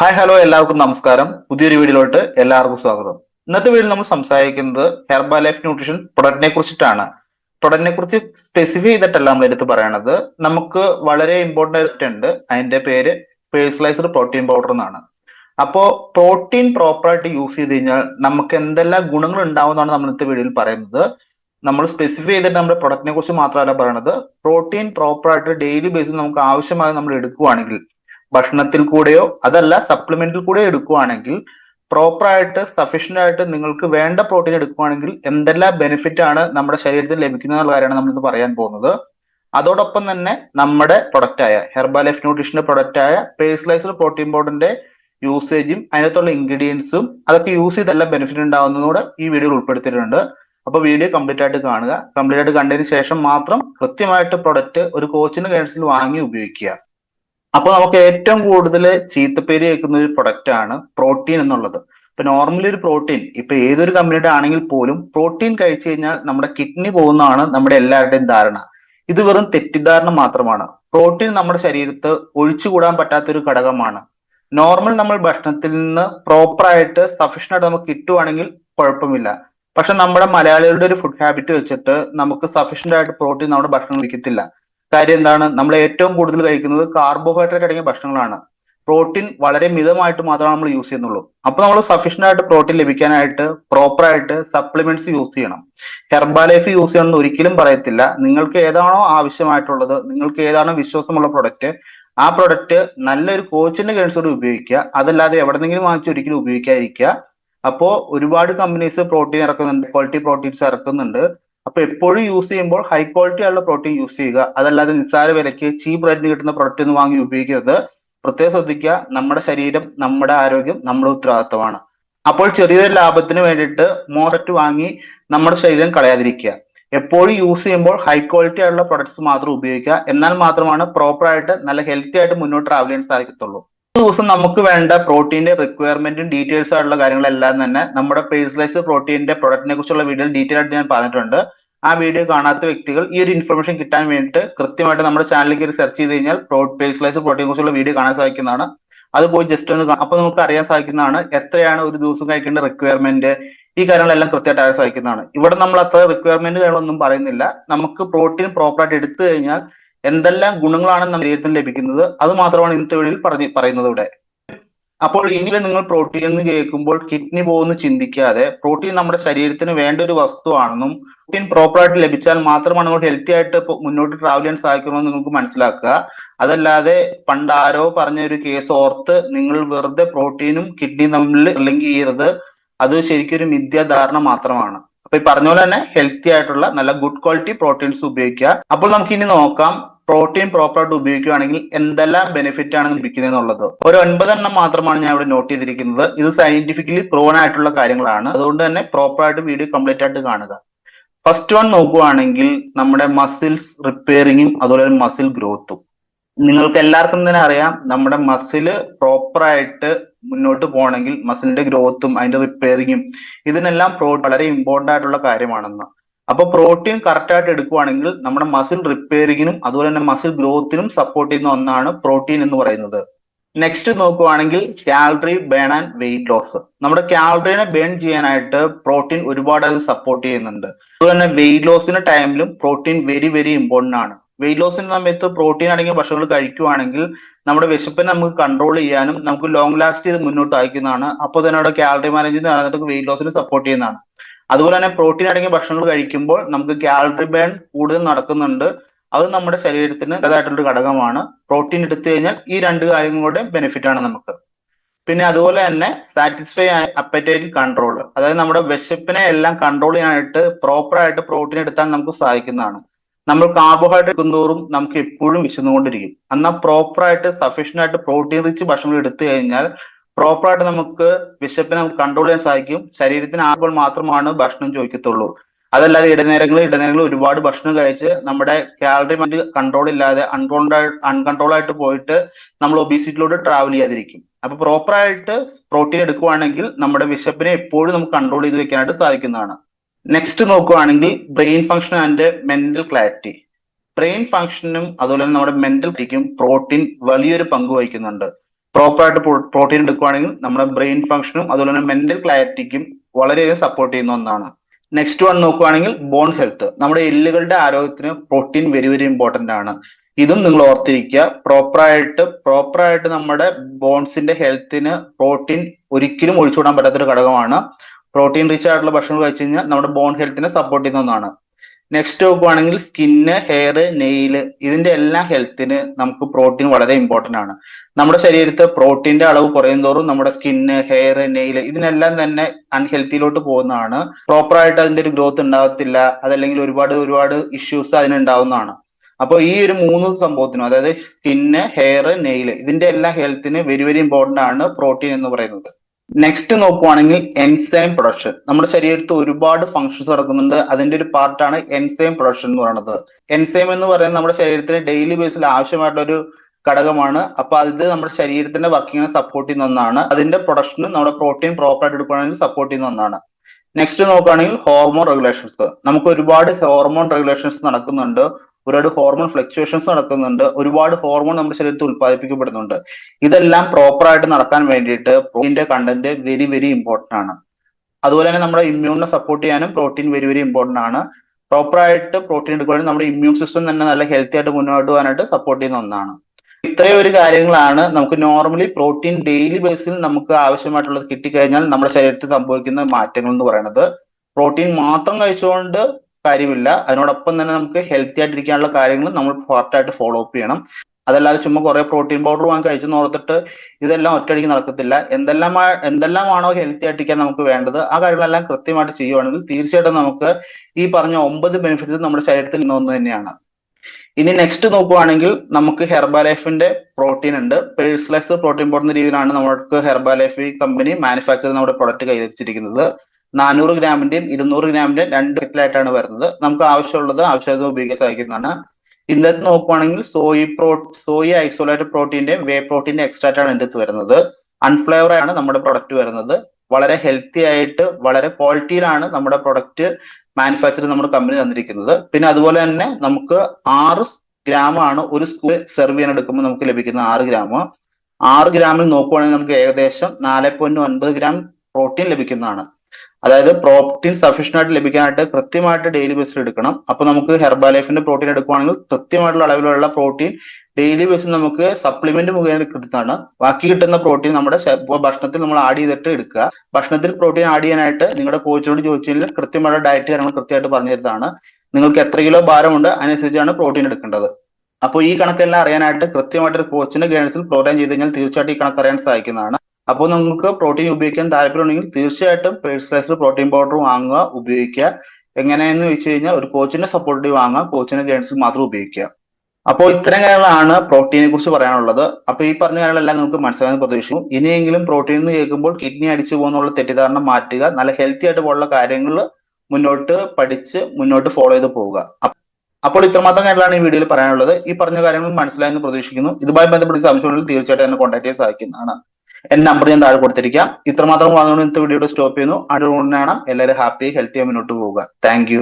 Hi hello എല്ലാവർക്കും നമസ്കാരം. പുതിയൊരു വീഡിയോയിലോട്ട് എല്ലാവർക്കും സ്വാഗതം. ഇന്നത്തെ വീഡിയോ നമ്മൾ സംസാരിക്കുന്നത് ഹെർബ ലൈഫ് ന്യൂട്രീഷൻ പ്രൊഡക്റ്റിനെ കുറിച്ചിട്ടാണ്. പ്രൊഡക്റ്റിനെ കുറിച്ച് സ്പെസിഫൈ ചെയ്തിട്ടല്ല നമ്മൾ എടുത്ത് പറയണത്. നമുക്ക് വളരെ ഇമ്പോർട്ടന്റ് ആയിട്ടുണ്ട് അതിന്റെ പേര് പേഴ്സണലൈസ്ഡ് പ്രോട്ടീൻ പൗഡർ എന്നാണ്. അപ്പോ പ്രോട്ടീൻ പ്രോപ്പറായിട്ട് യൂസ് ചെയ്ത് കഴിഞ്ഞാൽ നമുക്ക് എന്തെല്ലാം ഗുണങ്ങൾ ഉണ്ടാവുന്നതാണ് നമ്മൾ ഇന്നത്തെ വീഡിയോയിൽ പറയുന്നത്. നമ്മൾ സ്പെസിഫൈ ചെയ്തിട്ട് നമ്മുടെ പ്രൊഡക്റ്റിനെ കുറിച്ച് മാത്രമല്ല പറയണത്. പ്രോട്ടീൻ പ്രോപ്പറായിട്ട് ഡെയിലി ബേസിൽ നമുക്ക് ആവശ്യമായി നമ്മൾ എടുക്കുകയാണെങ്കിൽ ഭക്ഷണത്തിൽ കൂടെയോ അതല്ല സപ്ലിമെന്റിൽ കൂടെയോ എടുക്കുകയാണെങ്കിൽ പ്രോപ്പർ ആയിട്ട് സഫീഷ്യന്റ് ആയിട്ട് നിങ്ങൾക്ക് വേണ്ട പ്രോട്ടീൻ എടുക്കുകയാണെങ്കിൽ എന്തെല്ലാം ബെനിഫിറ്റ് ആണ് നമ്മുടെ ശരീരത്തിൽ ലഭിക്കുന്ന കാര്യമാണ് നമ്മൾ ഇന്ന് പറയാൻ പോകുന്നത്. അതോടൊപ്പം തന്നെ നമ്മുടെ പ്രൊഡക്റ്റായ ഹെർബൽ ഹെർബ ലൈഫ് ന്യൂട്രീഷന്റെ പ്രൊഡക്റ്റ് ആയ പേഴ്സണലൈസ്ഡ് പ്രോട്ടീൻ പൗഡറിന്റെ യൂസേജും അതിനകത്തുള്ള ഇൻഗ്രീഡിയൻസും അതൊക്കെ യൂസ് ചെയ്തെല്ലാം ബെനിഫിറ്റ് ഉണ്ടാവുന്നതോടെ ഈ വീഡിയോ ഉൾപ്പെടുത്തിയിട്ടുണ്ട്. അപ്പൊ വീഡിയോ കംപ്ലീറ്റ് ആയിട്ട് കാണുക. കംപ്ലീറ്റ് ആയിട്ട് കണ്ടതിന് ശേഷം മാത്രം കൃത്യമായിട്ട് പ്രൊഡക്റ്റ് ഒരു കോച്ചിന് ഗൈഡൻസിൽ വാങ്ങി ഉപയോഗിക്കുക. അപ്പൊ നമുക്ക് ഏറ്റവും കൂടുതൽ ചീത്തപ്പേര് കേൾക്കുന്ന ഒരു പ്രൊഡക്റ്റ് ആണ് പ്രോട്ടീൻ എന്നുള്ളത്. ഇപ്പൊ നോർമലി ഒരു പ്രോട്ടീൻ ഇപ്പൊ ഏതൊരു കമ്പനിയുടെ ആണെങ്കിൽ പോലും പ്രോട്ടീൻ കഴിച്ചു കഴിഞ്ഞാൽ നമ്മുടെ കിഡ്നി പോകുന്നതാണ് നമ്മുടെ എല്ലാവരുടെയും ധാരണ. ഇത് വെറും തെറ്റിദ്ധാരണ മാത്രമാണ്. പ്രോട്ടീൻ നമ്മുടെ ശരീരത്ത് ഒഴിച്ചുകൂടാൻ പറ്റാത്ത ഒരു ഘടകമാണ്. നോർമൽ നമ്മൾ ഭക്ഷണത്തിൽ നിന്ന് പ്രോപ്പറായിട്ട് ആയിട്ട് സഫീഷ്യന്റ് ആയിട്ട് നമുക്ക് കിട്ടുവാണെങ്കിൽ കുഴപ്പമില്ല. പക്ഷെ നമ്മുടെ മലയാളികളുടെ ഒരു ഫുഡ് ഹാബിറ്റ് വെച്ചിട്ട് നമുക്ക് സഫീഷ്യന്റ് ആയിട്ട് പ്രോട്ടീൻ നമ്മുടെ ഭക്ഷണം ലഭിക്കത്തില്ല കാര്യം എന്താണ്? നമ്മൾ ഏറ്റവും കൂടുതൽ കഴിക്കുന്നത് കാർബോഹൈഡ്രേറ്റ് അടങ്ങിയ ഭക്ഷണങ്ങളാണ്. പ്രോട്ടീൻ വളരെ മിതമായിട്ട് മാത്രമാണ് നമ്മൾ യൂസ് ചെയ്യുന്നുള്ളൂ. അപ്പൊ നമ്മൾ സഫീഷ്യന്റ് ആയിട്ട് പ്രോട്ടീൻ ലഭിക്കാനായിട്ട് പ്രോപ്പർ ആയിട്ട് സപ്ലിമെന്റ്സ് യൂസ് ചെയ്യണം. ഹെർബാലൈഫ് യൂസ് ചെയ്യണമെന്ന് ഒരിക്കലും പറയത്തില്ല. നിങ്ങൾക്ക് ഏതാണോ ആവശ്യമായിട്ടുള്ളത് നിങ്ങൾക്ക് ഏതാണോ വിശ്വാസമുള്ള പ്രൊഡക്റ്റ് ആ പ്രൊഡക്റ്റ് നല്ലൊരു കോച്ചിന്റെ ഗൈഡൻസോട് ഉപയോഗിക്കുക. അതല്ലാതെ എവിടെന്നെങ്കിലും വാങ്ങിച്ച് ഒരിക്കലും ഉപയോഗിക്കാതിരിക്കുക. അപ്പോ ഒരുപാട് കമ്പനീസ് പ്രോട്ടീൻ ഇറക്കുന്നുണ്ട് ക്വാളിറ്റി പ്രോട്ടീൻസ് ഇറക്കുന്നുണ്ട്. അപ്പൊ എപ്പോഴും യൂസ് ചെയ്യുമ്പോൾ ഹൈ ക്വാളിറ്റി ആയുള്ള പ്രോട്ടീൻ യൂസ് ചെയ്യുക. അതല്ലാതെ നിസ്സാര വിലയ്ക്ക് ചീപ്പ് റേറ്റിന് കിട്ടുന്ന പ്രൊഡക്റ്റ് ഒന്നും വാങ്ങി ഉപയോഗിക്കരുത്. പ്രത്യേകം ശ്രദ്ധിക്കുക നമ്മുടെ ശരീരം നമ്മുടെ ആരോഗ്യം നമ്മുടെ ഉത്തരവാദിത്തമാണ് അപ്പോൾ ചെറിയൊരു ലാഭത്തിന് വേണ്ടിയിട്ട് മോററ്റ് വാങ്ങി നമ്മുടെ ശരീരം കളയാതിരിക്കുക. എപ്പോഴും യൂസ് ചെയ്യുമ്പോൾ ഹൈ ക്വാളിറ്റി ആയിട്ടുള്ള പ്രൊഡക്ട്സ് മാത്രം ഉപയോഗിക്കുക. എന്നാൽ മാത്രമാണ് പ്രോപ്പറായിട്ട് നല്ല ഹെൽത്തി ആയിട്ട് മുന്നോട്ട് ട്രാവൽ ചെയ്യാൻ സാധിക്കത്തുള്ളൂ. ദിവസം നമുക്ക് വേണ്ട പ്രോട്ടീന്റെ റിക്വയർമെന്റും ഡീറ്റെയിൽസ് ആയിട്ടുള്ള കാര്യങ്ങളെല്ലാം തന്നെ നമ്മുടെ പേഴ്സലൈസ് പ്രോട്ടീന്റെ പ്രൊഡക്റ്റിനെ കുറിച്ചുള്ള വീഡിയോ ഡീറ്റെയിൽ ആയിട്ട് ഞാൻ പറഞ്ഞിട്ടുണ്ട്. ആ വീഡിയോ കാണാത്ത വ്യക്തികൾ ഈ ഒരു ഇൻഫർമേഷൻ കിട്ടാൻ വേണ്ടിയിട്ട് കൃത്യമായിട്ട് നമ്മുടെ ചാനലിൽ കയറി സെർച്ച് ചെയ്ത് കഴിഞ്ഞാൽ പേഴ്സലൈസ് പ്രോട്ടീനെ കുറിച്ചുള്ള വീഡിയോ കാണാൻ സാധിക്കുന്നതാണ്. അത് പോയി ജസ്റ്റ് ഒന്ന് അപ്പൊ നമുക്ക് അറിയാൻ സാധിക്കുന്നതാണ് എത്രയാണ് ഒരു ദിവസം കഴിക്കേണ്ട റിക്വയർമെന്റ് ഈ കാര്യങ്ങളെല്ലാം കൃത്യമായിട്ട് അറിയാൻ സാധിക്കുന്നതാണ്. ഇവിടെ നമ്മൾ അത്ര റിക്വയർമെന്റ് കാര്യങ്ങളൊന്നും പറയുന്നില്ല. നമുക്ക് പ്രോട്ടീൻ പ്രോപ്പറായിട്ട് എടുത്തു കഴിഞ്ഞാൽ എന്തെല്ലാം ഗുണങ്ങളാണ് നമ്മുടെ ശരീരത്തിന് ലഭിക്കുന്നത് അത് മാത്രമാണ് ഇന്നത്തെ വീഡിയോയിൽ പറഞ്ഞ് പറയുന്നത് ഇവിടെ. അപ്പോൾ ഇനി നിങ്ങൾ പ്രോട്ടീൻ എന്ന് കേൾക്കുമ്പോൾ കിഡ്നി പോകുന്നു ചിന്തിക്കാതെ പ്രോട്ടീൻ നമ്മുടെ ശരീരത്തിന് വേണ്ട ഒരു വസ്തുവാണെന്നും പ്രോട്ടീൻ പ്രോപ്പറായിട്ട് ലഭിച്ചാൽ മാത്രമാണ് നമ്മൾ ഹെൽത്തി ആയിട്ട് മുന്നോട്ട് ട്രാവൽ ചെയ്യാൻ സാധിക്കുമെന്ന് നിങ്ങൾക്ക് മനസ്സിലാക്കുക. അതല്ലാതെ പണ്ട് ആരോ പറഞ്ഞ ഒരു കേസ് ഓർത്ത് നിങ്ങൾ വെറുതെ പ്രോട്ടീനും കിഡ്നിയും തമ്മിൽ ലിങ്ക് ചെയ്യരുത്. അത് ശരിക്കും ഒരു മിഥ്യാധാരണ മാത്രമാണ്. അപ്പൊ ഈ പറഞ്ഞ പോലെ തന്നെ ഹെൽത്തി ആയിട്ടുള്ള നല്ല ഗുഡ് ക്വാളിറ്റി പ്രോട്ടീൻസ് ഉപയോഗിക്കുക. അപ്പോൾ നമുക്ക് ഇനി നോക്കാം. പ്രോട്ടീൻ പ്രോപ്പർ ആയിട്ട് ഉപയോഗിക്കുകയാണെങ്കിൽ എന്തെല്ലാം ബെനിഫിറ്റ് ആണ് ലഭിക്കുന്നത് എന്നുള്ളത് ഒരു ഒൻപതെണ്ണം മാത്രമാണ് ഞാൻ ഇവിടെ നോട്ട് ചെയ്തിരിക്കുന്നത്. ഇത് സയന്റിഫിക്കലി പ്രൂവൺ ആയിട്ടുള്ള കാര്യങ്ങളാണ്. അതുകൊണ്ട് തന്നെ പ്രോപ്പർ ആയിട്ട് വീഡിയോ കംപ്ലീറ്റ് ആയിട്ട് കാണുക. ഫസ്റ്റ് വൺ നോക്കുകയാണെങ്കിൽ നമ്മുടെ മസിൽസ് റിപ്പയറിങ്ങും അതുപോലെ മസിൽ ഗ്രോത്തും നിങ്ങൾക്ക് എല്ലാവർക്കും തന്നെ അറിയാം നമ്മുടെ മസിൽ പ്രോപ്പറായിട്ട് മുന്നോട്ട് പോകണമെങ്കിൽ മസിലിന്റെ ഗ്രോത്തും അതിന്റെ റിപ്പയറിങ്ങും ഇതിനെല്ലാം പ്രോ വളരെ ഇമ്പോർട്ടന്റ് ആയിട്ടുള്ള കാര്യമാണെന്ന്. അപ്പൊ പ്രോട്ടീൻ കറക്റ്റ് ആയിട്ട് എടുക്കുവാണെങ്കിൽ നമ്മുടെ മസിൽ റിപ്പയറിങ്ങിനും അതുപോലെ തന്നെ മസിൽ ഗ്രോത്തിനും സപ്പോർട്ട് ചെയ്യുന്ന ഒന്നാണ് പ്രോട്ടീൻ എന്ന് പറയുന്നത്. നെക്സ്റ്റ് നോക്കുവാണെങ്കിൽ calorie burn and weight loss നമ്മുടെ കാലറീനെ ബേൺ ചെയ്യാനായിട്ട് പ്രോട്ടീൻ ഒരുപാട് അത് സപ്പോർട്ട് ചെയ്യുന്നുണ്ട്. അതുപോലെ തന്നെ വെയിറ്റ് ലോസിന്റെ ടൈമിലും പ്രോട്ടീൻ വെരി വെരി ഇമ്പോർട്ടന്റ് ആണ്. വെയിറ്റ് ലോസിന്റെ സമയത്ത് പ്രോട്ടീൻ അടങ്ങിയ ഭക്ഷണങ്ങൾ കഴിക്കുവാണെങ്കിൽ നമ്മുടെ വിശപ്പിനെ നമുക്ക് കൺട്രോൾ ചെയ്യാനും നമുക്ക് ലോങ് ലാസ്റ്റ് ചെയ്ത് മുന്നോട്ട് അയക്കുന്നതാണ്. അപ്പോൾ തന്നെ അവിടെ കാലറി മാനേജ് നടന്നിട്ട് വെയിറ്റ് ലോസിന് സപ്പോർട്ട് ചെയ്യുന്നതാണ്. അതുപോലെ തന്നെ പ്രോട്ടീൻ അടങ്ങിയ ഭക്ഷണങ്ങൾ കഴിക്കുമ്പോൾ നമുക്ക് കാലറി ബേൺ കൂടുതൽ നടക്കുന്നുണ്ട്. അത് നമ്മുടെ ശരീരത്തിന് അതായിട്ടുള്ള ഘടകമാണ്. പ്രോട്ടീൻ എടുത്തു കഴിഞ്ഞാൽ ഈ രണ്ട് കാര്യങ്ങളുടെ ബെനിഫിറ്റ് ആണ് നമുക്ക്. പിന്നെ അതുപോലെ തന്നെ സാറ്റിസ്ഫൈ അപ്പറ്റൈറ്റ് കൺട്രോൾ അതായത് നമ്മുടെ വിശപ്പിനെ എല്ലാം കൺട്രോൾ ചെയ്യാനായിട്ട് പ്രോപ്പറായിട്ട് പ്രോട്ടീൻ എടുത്താൽ നമുക്ക് സാധിക്കുന്നതാണ്. നമ്മൾ കാർബോഹൈഡ്രേറ്റ് എടുക്കുന്നതോറും നമുക്ക് എപ്പോഴും വിശന്നുകൊണ്ടിരിക്കും. എന്നാൽ പ്രോപ്പറായിട്ട് സഫീഷ്യന്റ് ആയിട്ട് പ്രോട്ടീൻ റിച്ച് ഭക്ഷണങ്ങൾ എടുത്തു കഴിഞ്ഞാൽ പ്രോപ്പർ ആയിട്ട് നമുക്ക് വിശപ്പിനെ നമുക്ക് കൺട്രോൾ ചെയ്യാൻ സാധിക്കും. ശരീരത്തിന് ആകുമ്പോൾ മാത്രമാണ് ഭക്ഷണം ചോദിക്കത്തുള്ളൂ. അതല്ലാതെ ഇടനേരങ്ങളിൽ ഇടനേരങ്ങളിൽ ഒരുപാട് ഭക്ഷണം കഴിച്ച് നമ്മുടെ കാലറി മറ്റ് കൺട്രോൾ ഇല്ലാതെ അൺകൺട്രോൾ അൺകൺട്രോൾ ആയിട്ട് പോയിട്ട് നമ്മൾ ഒബീസിറ്റിയിലൂടെ ട്രാവൽ ചെയ്യാതിരിക്കും. അപ്പൊ പ്രോപ്പറായിട്ട് പ്രോട്ടീൻ എടുക്കുവാണെങ്കിൽ നമ്മുടെ വിശപ്പിനെ എപ്പോഴും നമുക്ക് കൺട്രോൾ ചെയ്ത് വെക്കാനായിട്ട് സാധിക്കുന്നതാണ്. നെക്സ്റ്റ് നോക്കുവാണെങ്കിൽ brain function and mental clarity brain ഫംഗ്ഷനും അതുപോലെ തന്നെ നമ്മുടെ മെന്റൽ ക്ലാരിറ്റിക്കും പ്രോട്ടീൻ വലിയൊരു പങ്ക് വഹിക്കുന്നുണ്ട്. പ്രോപ്പർ ആയിട്ട് പ്രോട്ടീൻ എടുക്കുകയാണെങ്കിൽ നമ്മുടെ ബ്രെയിൻ ഫംഗ്ഷനും അതുപോലെ തന്നെ മെന്റൽ ക്ലാരിറ്റിക്കും വളരെയധികം സപ്പോർട്ട് ചെയ്യുന്ന ഒന്നാണ്. നെക്സ്റ്റ് വൺ നോക്കുകയാണെങ്കിൽ ബോൺ ഹെൽത്ത് നമ്മുടെ എല്ലുകളുടെ ആരോഗ്യത്തിന് പ്രോട്ടീൻ വെരി വെരി ഇമ്പോർട്ടന്റ് ആണ്. ഇതും നിങ്ങൾ ഓർത്തിരിക്കുക. പ്രോപ്പറായിട്ട് പ്രോപ്പറായിട്ട് നമ്മുടെ ബോൺസിന്റെ ഹെൽത്തിന് പ്രോട്ടീൻ ഒരിക്കലും ഒഴിച്ചുവിടാൻ പറ്റാത്തൊരു ഘടകമാണ്. പ്രോട്ടീൻ റിച്ച് ആയിട്ടുള്ള ഭക്ഷണം കഴിച്ചു കഴിഞ്ഞാൽ നമ്മുടെ ബോൺ ഹെൽത്തിനെ സപ്പോർട്ട് ചെയ്യുന്ന ഒന്നാണ്. നെക്സ്റ്റ് നോക്കുവാണെങ്കിൽ സ്കിന്ന് ഹെയർ നെയിൽ ഇതിന്റെ എല്ലാ ഹെൽത്തിന് നമുക്ക് പ്രോട്ടീൻ വളരെ ഇമ്പോർട്ടന്റ് ആണ്. നമ്മുടെ ശരീരത്തെ പ്രോട്ടീന്റെ അളവ് കുറയും തോറും നമ്മുടെ സ്കിന്ന് ഹെയർ നെയിൽ ഇതിനെല്ലാം തന്നെ അൺഹെൽത്തിയിലോട്ട് പോകുന്നതാണ്. പ്രോപ്പറായിട്ട് അതിന്റെ ഒരു ഗ്രോത്ത് ഉണ്ടാകത്തില്ല. അതല്ലെങ്കിൽ ഒരുപാട് ഒരുപാട് ഇഷ്യൂസ് അതിനുണ്ടാവുന്നതാണ്. അപ്പോൾ ഈ ഒരു മൂന്ന് സംഭവത്തിനും അതായത് സ്കിന്ന് ഹെയർ നെയിൽ ഇതിന്റെ എല്ലാ ഹെൽത്തിന് വെരി വെരി ഇമ്പോർട്ടന്റ് ആണ് പ്രോട്ടീൻ എന്ന് പറയുന്നത്. നെക്സ്റ്റ് നോക്കുവാണെങ്കിൽ എൻസൈം പ്രൊഡക്ഷൻ നമ്മുടെ ശരീരത്തിൽ ഒരുപാട് ഫങ്ഷൻസ് നടക്കുന്നുണ്ട്. അതിന്റെ ഒരു പാർട്ടാണ് എൻസൈം പ്രൊഡക്ഷൻ എന്ന് പറയുന്നത്. എൻസൈം എന്ന് പറയുന്നത് നമ്മുടെ ശരീരത്തിന് ഡെയിലി ബേസിൽ ആവശ്യമായിട്ടുള്ള ഒരു ഘടകമാണ്. അപ്പൊ അത് നമ്മുടെ ശരീരത്തിന്റെ വർക്കിങ്ങിനെ സപ്പോർട്ട് ചെയ്യുന്ന ഒന്നാണ്. അതിന്റെ പ്രൊഡക്ഷന് നമ്മുടെ പ്രോട്ടീൻ പ്രോപ്പർ ആയിട്ട് എടുക്കുകയാണെങ്കിൽ സപ്പോർട്ട് ചെയ്യുന്ന ഒന്നാണ്. നെക്സ്റ്റ് നോക്കുകയാണെങ്കിൽ ഹോർമോൺ റെഗുലേഷൻസ് നമുക്ക് ഒരുപാട് ഹോർമോൺ റെഗുലേഷൻസ് നടക്കുന്നുണ്ട്. ഒരുപാട് ഹോർമോൺ ഫ്ലക്ച്വേഷൻസ് നടക്കുന്നുണ്ട് ഒരുപാട് ഹോർമോൺ നമ്മുടെ ശരീരത്തിൽ ഉത്പാദിപ്പിക്കപ്പെടുന്നുണ്ട് ഇതെല്ലാം പ്രോപ്പർ ആയിട്ട് നടക്കാൻ വേണ്ടിയിട്ട് പ്രോട്ടീന്റെ കണ്ടന്റ് വെരി വെരി ഇമ്പോർട്ടന്റ് ആണ്. അതുപോലെ തന്നെ നമ്മുടെ ഇമ്മ്യൂണിനെ സപ്പോർട്ട് ചെയ്യാനും പ്രോട്ടീൻ വെരി വെരി ഇമ്പോർട്ടന്റ് ആണ്. പ്രോപ്പർ ആയിട്ട് പ്രോട്ടീൻ എടുക്കുകയാണെങ്കിൽ നമ്മുടെ ഇമ്മ്യൂൺ സിസ്റ്റം തന്നെ നല്ല ഹെൽത്തി ആയിട്ട് മുന്നോട്ട് പോകാനായിട്ട് സപ്പോർട്ട് ചെയ്യുന്ന ഒന്നാണ്. ഇത്രയും ഒരു കാര്യങ്ങളാണ്. നമുക്ക് നോർമലി പ്രോട്ടീൻ ഡെയിലി ബേസിൽ നമുക്ക് ആവശ്യമായിട്ടുള്ളത് കിട്ടിക്കഴിഞ്ഞാൽ നമ്മുടെ ശരീരത്തിൽ സംഭവിക്കുന്ന മാറ്റങ്ങൾ എന്ന് പറയുന്നത്. പ്രോട്ടീൻ മാത്രം കഴിച്ചുകൊണ്ട് കാര്യമില്ല. അതിനോടൊപ്പം തന്നെ നമുക്ക് ഹെൽത്തി ആയിട്ടിരിക്കാനുള്ള കാര്യങ്ങൾ നമ്മൾ ഫോർട്ടായിട്ട് ഫോളോ അപ്പ് ചെയ്യണം. അതല്ലാതെ ചുമ്മാ കുറെ പ്രോട്ടീൻ പൗഡർ വാങ്ങി കഴിച്ചു നോർത്തിട്ട് ഇതെല്ലാം ഒറ്റയടിക്ക് നടക്കത്തില്ല. എന്തെല്ലാം എന്തെല്ലാമാണോ ഹെൽത്തി ആയിട്ടിരിക്കാൻ നമുക്ക് വേണ്ടത് ആ കാര്യങ്ങളെല്ലാം കൃത്യമായിട്ട് ചെയ്യുവാണെങ്കിൽ തീർച്ചയായിട്ടും നമുക്ക് ഈ പറഞ്ഞ ഒമ്പത് ബെനിഫിറ്റ്സ് നമ്മുടെ ശരീരത്തിൽ നിന്ന് ഒന്ന് തന്നെയാണ്. ഇനി നെക്സ്റ്റ് നോക്കുവാണെങ്കിൽ നമുക്ക് ഹെർബാലൈഫിന്റെ പ്രോട്ടീൻ ഉണ്ട്. പേഴ്സലൈസ് പ്രോട്ടീൻ പോകുന്ന രീതിയിലാണ് നമ്മൾക്ക് ഹെർബാലൈഫ് കമ്പനി മാനുഫാക്ചർ നമ്മുടെ പ്രൊഡക്റ്റ് കൈവച്ചിരിക്കുന്നത് നാനൂറ് ഗ്രാമിന്റെയും ഇരുന്നൂറ് ഗ്രാമിന്റെയും രണ്ട് പാക്കറ്റിലായിട്ടാണ് വരുന്നത്. നമുക്ക് ആവശ്യമുള്ളത് ആവശ്യമായത് ഉപയോഗിക്കാൻ സാധിക്കുന്നതാണ് ഇന്നത്തെ നോക്കുവാണെങ്കിൽ സോയി പ്രോ സോയി ഐസോലേറ്റഡ് പ്രോട്ടീന്റെയും വേ പ്രോട്ടീന്റെ എക്സ്ട്രാക്റ്റ് ആണ് അകത്ത് വരുന്നത്. അൺഫ്ലേവർ ആണ് നമ്മുടെ പ്രൊഡക്റ്റ് വരുന്നത്. വളരെ ഹെൽത്തി ആയിട്ട് വളരെ ക്വാളിറ്റിയിലാണ് നമ്മുടെ പ്രൊഡക്റ്റ് മാനുഫാക്ചർ നമ്മുടെ കമ്പനി തന്നിരിക്കുന്നത്. പിന്നെ അതുപോലെ തന്നെ നമുക്ക് ആറ് ഗ്രാമാണ് ഒരു സ്കൂൾ സെർവ് ചെയ്യാൻ എടുക്കുമ്പോൾ നമുക്ക് ലഭിക്കുന്ന ആറ് ഗ്രാം ആറ് ഗ്രാമിൽ നോക്കുവാണെങ്കിൽ നമുക്ക് ഏകദേശം നാല് പോയിന്റ് ഒൻപത് ഗ്രാം പ്രോട്ടീൻ ലഭിക്കുന്നതാണ്. അതായത് പ്രോട്ടീൻ സഫീഷ്യന്റ് ആയിട്ട് ലഭിക്കാനായിട്ട് കൃത്യമായിട്ട് ഡെയിലി ബേസിൽ എടുക്കണം. അപ്പൊ നമുക്ക് ഹെർബാലൈഫിന്റെ പ്രോട്ടീൻ എടുക്കുവാണെങ്കിൽ കൃത്യമായിട്ടുള്ള അളവിലുള്ള പ്രോട്ടീൻ ഡെയിലി ബേസിൽ നമുക്ക് സപ്ലിമെന്റ് മുഖേന കിട്ടുന്നതാണ്. ബാക്കി കിട്ടുന്ന പ്രോട്ടീൻ നമ്മുടെ ഭക്ഷണത്തിൽ നമ്മൾ ആഡ് ചെയ്തിട്ട് എടുക്കുക. ഭക്ഷണത്തിൽ പ്രോട്ടീൻ ആഡ് ചെയ്യാനായിട്ട് നിങ്ങളുടെ കോച്ചിനോട് ചോദിച്ചാൽ കൃത്യമായിട്ട് ഡയറ്റ് കാര്യങ്ങൾ കൃത്യമായിട്ട് പറഞ്ഞു തരുന്നതാണ്. നിങ്ങൾക്ക് എത്ര കിലോ ഭാരമുണ്ട് അതിനനുസരിച്ചാണ് പ്രോട്ടീൻ എടുക്കേണ്ടത്. അപ്പോൾ ഈ കണക്കെല്ലാം അറിയാനായിട്ട് കൃത്യമായിട്ട് ഒരു കോച്ചിന്റെ ഗൈഡൻസിൽ പ്രോഗ്രാം ചെയ്ത് കഴിഞ്ഞാൽ തീർച്ചയായിട്ടും ഈ കണക്ക് അറിയാൻ സാധിക്കുന്നതാണ്. അപ്പോൾ നിങ്ങൾക്ക് പ്രോട്ടീൻ ഉപയോഗിക്കാൻ താല്പര്യമുണ്ടെങ്കിൽ തീർച്ചയായിട്ടും പേഴ്സണലൈസ്ഡ് പ്രോട്ടീൻ പൗഡർ വാങ്ങുക ഉപയോഗിക്കുക. എങ്ങനെയെന്ന് ചോദിച്ചു കഴിഞ്ഞാൽ ഒരു കോച്ചിന്റെ സപ്പോർട്ട് വാങ്ങുക കോച്ചിന്റെ ഗൈഡൻസിൽ മാത്രം ഉപയോഗിക്കുക. അപ്പോൾ ഇത്തരം കാര്യങ്ങളാണ് പ്രോട്ടീനെ കുറിച്ച് പറയാനുള്ളത്. അപ്പൊ ഈ പറഞ്ഞ കാര്യങ്ങളെല്ലാം നിങ്ങൾക്ക് മനസ്സിലാകുന്ന പ്രതീക്ഷിക്കും ഇനിയെങ്കിലും പ്രോട്ടീൻ എന്ന് കേൾക്കുമ്പോൾ കിഡ്നി അടിച്ചു പോകുന്നുള്ള തെറ്റിദ്ധാരണ മാറ്റുക നല്ല ഹെൽത്തി ആയിട്ട് പോലുള്ള കാര്യങ്ങൾ മുന്നോട്ട് പഠിച്ച് മുന്നോട്ട് ഫോളോ ചെയ്ത് പോവുക. അപ്പോൾ ഇത്രമാത്രം കാര്യങ്ങളാണ് ഈ വീഡിയോയിൽ പറയാനുള്ളത്. ഈ പറഞ്ഞ കാര്യങ്ങൾ മനസ്സിലായെന്ന് പ്രതീക്ഷിക്കുന്നു. ഇതുമായി ബന്ധപ്പെട്ട സംശയമുണ്ടെങ്കിൽ തീർച്ചയായിട്ടും എന്നെ കോൺടാക്ട് ചെയ്യാൻ സാധിക്കുന്നതാണ് എന്റെ നമ്പർ ഞാൻ താഴെ കൊടുത്തിരിക്കാം. ഇത്രമാത്രം പറഞ്ഞുകൊണ്ട് ഇന്നത്തെ വീഡിയോ സ്റ്റോപ്പ് ചെയ്യുന്നു. അടുത്ത കാണാം. എല്ലാവരും ഹാപ്പി ഹെൽത്തി ആയി മുന്നോട്ട് പോവുക. താങ്ക്